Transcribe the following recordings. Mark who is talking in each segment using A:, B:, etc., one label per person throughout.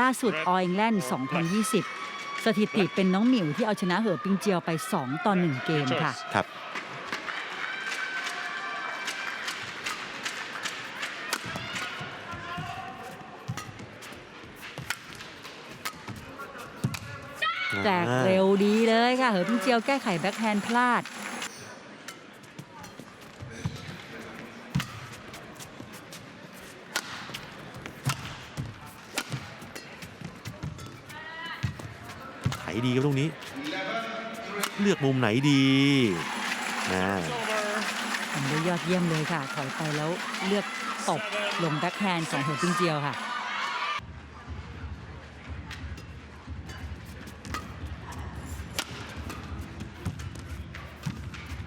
A: ล่าสุดออ l แลนด์ 2020 สถิติเป็นน้องหมิวที่เอาชนะเหอปิงเจียวไป 2 ต่อ 1 เกมค่ะ
B: ครับ
A: แจกเร็วดีเลยค่ะ เหอปิงเจียวแก้ไขแบ็คแฮนด์พลาด
B: ดีครับตรงนี้ เลือกมุมไหนดีอ่า
A: ทำได้ยอดเยี่ยมเลยค่ะ ถอยไปแล้วเลือกตบลงแบ็คแฮนด์ของเหอปิงเจียวค่ะ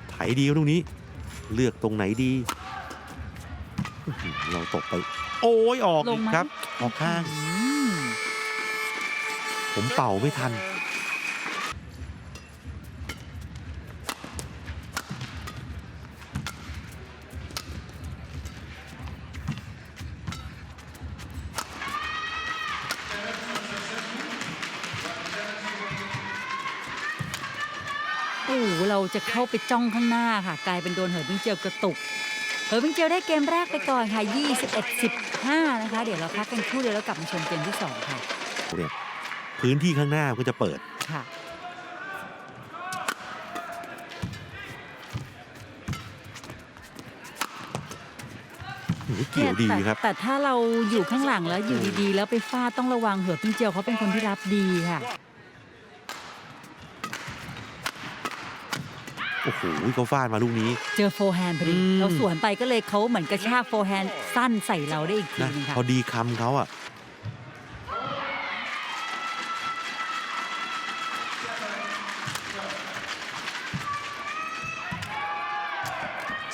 B: ไถดีครับตรงนี้ เลือกตรงไหนดีอื้อหือเราตกไป โอ้ยออก
A: ล
B: อี
A: ง
B: ก
A: มา
B: ครับ ออกข้าง
A: อืม
B: ผมเป่าไม่ทัน
A: อ้โหเราจะเข้าไปจ้องข้างหน้าค่ะ กลายเป็นโดนเหอปิงเจียวกระตุก เหอปิงเจียวได้เกมแรกไปก่อนค่ะ 21-15 นะคะ เดี๋ยวเราพักกันครู่เดียวแล้วกลับมาชมเกมที่ 2 ค่ะ
B: เนี่ยพื้นที่ข้างหน้าก็จะเปิด
A: ค่ะ
B: โอ้โหเกี่ยวดี
A: นี่
B: ครับ
A: แต่แต่ถ้าเราอยู่ข้างหลังแล้วอยู่ดีๆ แล้วไปฟาดต้องระวังเหอปิงเจียวเขาเป็นคนที่รับดีค่ะ
B: โอ้โหเขาฟาดมาลูกนี้
A: เจอโฟร์แฮนด์พอดี
B: อืม
A: เราสวนไปก็เลยเขาเหมือนกระชากโฟร์แฮนด์สั้นใส่เราได้อีกที
B: นะ
A: นึงค่ะ
B: พอดีคำเขาอะ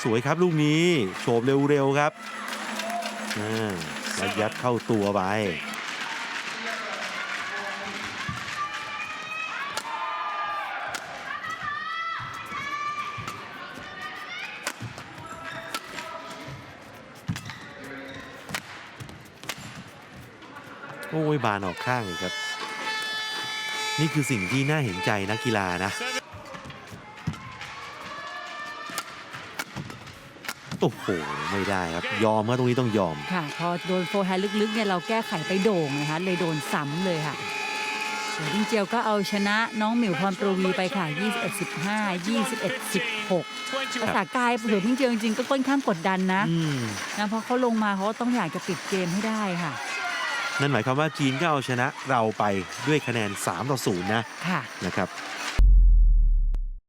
B: สวยครับลูกนี้โฉบเร็วๆครับอ่าแล้วยัดเข้าตัวไป โอ้ยบานออกข้างเลยครับ นี่คือสิ่งที่น่าเห็นใจนักกีฬานะ โอ้โห ไม่ได้ครับ ยอมครับตรงนี้ต้องยอม
A: ค่ะ พอโดนโฟร์แฮนด์ลึกๆเนี่ยเราแก้ไขไปโด่งนะคะเลยโดนซ้ำเลยค่ะเดี๋ยวดิงเจียวก็เอาชนะน้องหมิวพรปรวีไปค่ะ 21-15 21-16ภาษากายเผื่อดิงเจียวจริงๆก็ค่อนข้างกดดันนะ
B: อืม
A: นะเพราะเขาลงมาเขาก็ต้องอยากจะปิดเกมให้ได้ค่ะ
B: นั่นหมายความว่าจีนก็เอาชนะเราไปด้วยคะแนน 3 ต่อ 0 นะ
A: ค่ะ
B: นะครับ